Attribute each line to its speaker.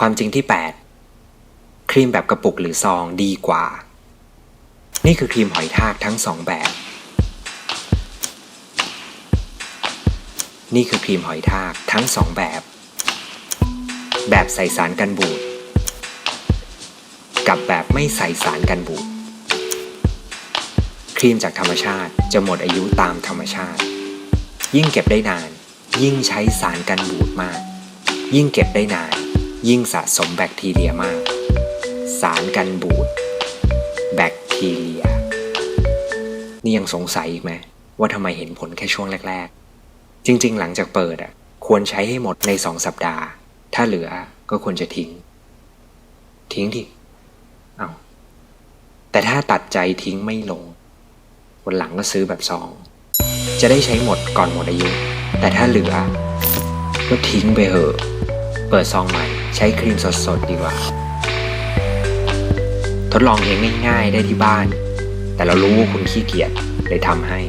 Speaker 1: ความจริงที่ 8 ครีมแบบกระปุกหรือซองดีกว่า นี่คือครีมหอยทากทั้งสองแบบ นี่คือครีมหอยทากทั้งสองแบบ แบบใส่สารกันบูด กับแบบไม่ใส่สารกันบูด ครีมจากธรรมชาติจะหมดอายุตามธรรมชาติ ยิ่งเก็บได้นาน ยิ่งใช้สารกันบูดมาก ยิ่งเก็บได้นาน ยิ่งสะสมแบคทีเรียมาก สารกันบูดแบคทีเรีย นี่ยังสงสัยอีกไหมว่าทำไมเห็นผลแค่ช่วงแรก ๆ จริง ๆ หลังจากเปิดอะควรใช้ให้หมดในสองสัปดาห์ ถ้าเหลือก็ควรจะทิ้ง ทิ้งดิเอาแต่ถ้าตัดใจทิ้งไม่ลง วันหลังก็ซื้อแบบซอง จะได้ใช้หมดก่อนหมดอายุ แต่ถ้าเหลือ ก็ทิ้งไปเหอะ เปิดซองใหม่ ใช้ครีมสดๆดีกว่า ทดลองเองง่ายๆได้ที่บ้าน แต่เรารู้ว่าคุณขี้เกียจเลยทำให้